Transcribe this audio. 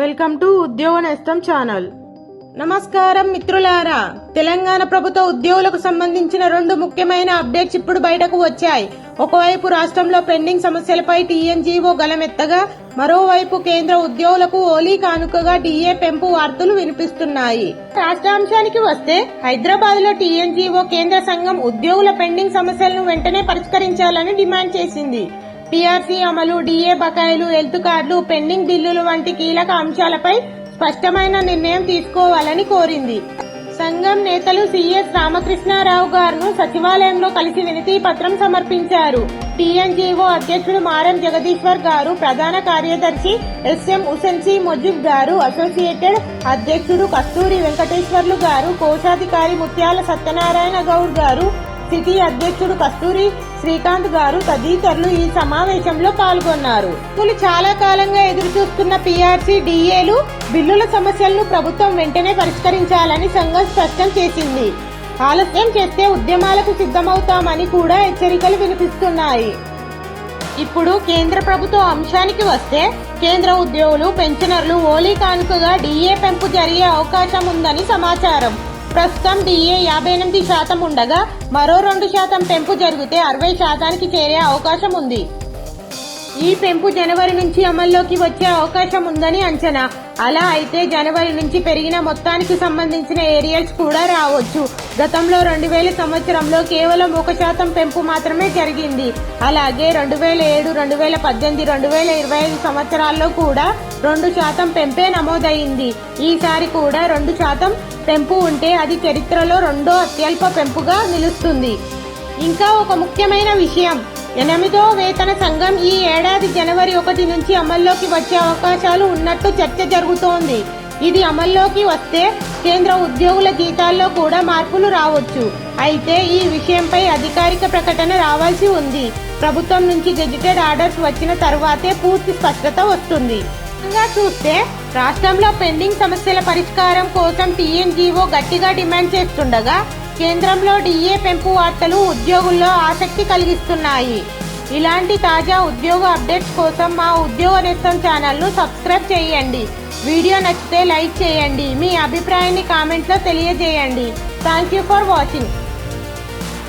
Welcome to ఉద్యోగ నేస్తం channel. నమస్కారం మిత్రులారా. తెలంగాణ ప్రభుత్వ ఉద్యోగులకు సంబంధించిన రెండు ముఖ్యమైన అప్డేట్స్ ఇప్పుడు బయటకు వచ్చాయి. ఒకవైపు రాష్ట్రంలో పెండింగ్ సమస్యలపై టీఎన్జీఓ గలమెత్తగా మరోవైపు కేంద్ర ఉద్యోగులకు ఓలీ కానుకగా డిఏ పెంపు వార్తలు వినిపిస్తున్నాయి. రాష్ట్రాంశానికి వస్తే హైదరాబాద్లో టీఎన్జీఓ కేంద్ర సంఘం ఉద్యోగుల పెండింగ్ సమస్యలను వెంటనే పరిష్కరించాలని డిమాండ్ చేసింది. పీఆర్సీ అమలు డిఏ బకాయిలు హెల్త్ కార్డులు పెండింగ్ బిల్లులు వంటి కీలక అంశాలపై స్పష్టమైన నిర్ణయం తీసుకోవాలని కోరింది. సంఘం నేతలు సిఎస్ రామకృష్ణారావు గారును సచివాలయంలో కలిసి వినతి పత్రం సమర్పించారు. టీఎన్జీఓ అధ్యక్షుడు మారం జగదీశ్వర్ గారు ప్రధాన కార్యదర్శి ఎస్ఎం ఉసెన్సీ మొజుబ్ గారు అసోసియేటెడ్ అధ్యక్షుడు కస్తూరి వెంకటేశ్వర్లు గారు కోశాధికారి ముత్యాల సత్యనారాయణ గౌడ్ గారు సిటీ అధ్యక్షుడు కస్తూరి శ్రీకాంత్ గారు తదితరులు ఈ సమావేశంలో పాల్గొన్నారు. ఇప్పుడు చాలా కాలంగా ఎదురు చూస్తున్న పీఆర్సీ డిఏలు బిల్లుల సమస్యలను ప్రభుత్వం వెంటనే పరిష్కరించాలని సంఘం స్పష్టం చేసింది. ఆలస్యం చేస్తే ఉద్యమాలకు సిద్ధమవుతామని కూడా హెచ్చరికలు వినిపిస్తున్నాయి. ఇప్పుడు కేంద్ర ప్రభుత్వ అంశానికి వస్తే కేంద్ర ఉద్యోగులు పెన్షనర్లు ఓలీ కానుకగా డిఏ పెంపు జరిగే అవకాశం ఉందని సమాచారం. ప్రస్తుతం డిఏ యాభై ఎనిమిది శాతం ఉండగా మరో రెండు శాతం పెంపు జరిగితే అరవై శాతానికి చేరే అవకాశం ఉంది. ఈ పెంపు జనవరి నుంచి అమల్లోకి వచ్చే అవకాశం ఉందని అంచనా. అలా అయితే జనవరి నుంచి పెరిగిన మొత్తానికి సంబంధించిన ఏరియల్స్ కూడా రావచ్చు. గతంలో రెండు వేల సంవత్సరంలో కేవలం ఒక శాతం పెంపు మాత్రమే జరిగింది. అలాగే రెండు వేల ఏడు రెండు వేల పద్దెనిమిది రెండు వేల ఇరవై ఐదు సంవత్సరాల్లో కూడా రెండు శాతం పెంపే నమోదైంది. ఈసారి కూడా రెండు శాతం పెంపు ఉంటే అది చరిత్రలో రెండో అత్యల్ప పెంపుగా నిలుస్తుంది. ఇంకా ఒక ముఖ్యమైన విషయం. ఎనిమిదో వేతన సంఘం ఈ ఏడాది జనవరి ఒకటి నుంచి అమల్లోకి వచ్చే అవకాశాలు ఉన్నట్టు చర్చ జరుగుతోంది. ఇది అమల్లోకి వస్తే కేంద్ర ఉద్యోగుల జీతాల్లో కూడా మార్పులు రావచ్చు. అయితే ఈ విషయంపై అధికారిక ప్రకటన రావాల్సి ఉంది. ప్రభుత్వం నుంచి గెజిటెడ్ ఆర్డర్స్ వచ్చిన తర్వాతే పూర్తి స్పష్టత వస్తుంది. చూస్తే రాష్ట్రంలో పెండింగ్ సమస్యల పరిష్కారం కోసం టీఎన్జీఓ గట్టిగా డిమాండ్ చేస్తుండగా కేంద్రంలో డిఏ పెంపు వార్తలు ఉద్యోగుల్లో ఆసక్తి కలిగిస్తున్నాయి. ఇలాంటి తాజా ఉద్యోగ అప్డేట్స్ కోసం మా ఉద్యోగ నేస్తం ఛానల్ను సబ్స్క్రైబ్ చేయండి. వీడియో నచ్చితే లైక్ చేయండి. మీ అభిప్రాయాన్ని కామెంట్లో తెలియజేయండి. Thank you for watching.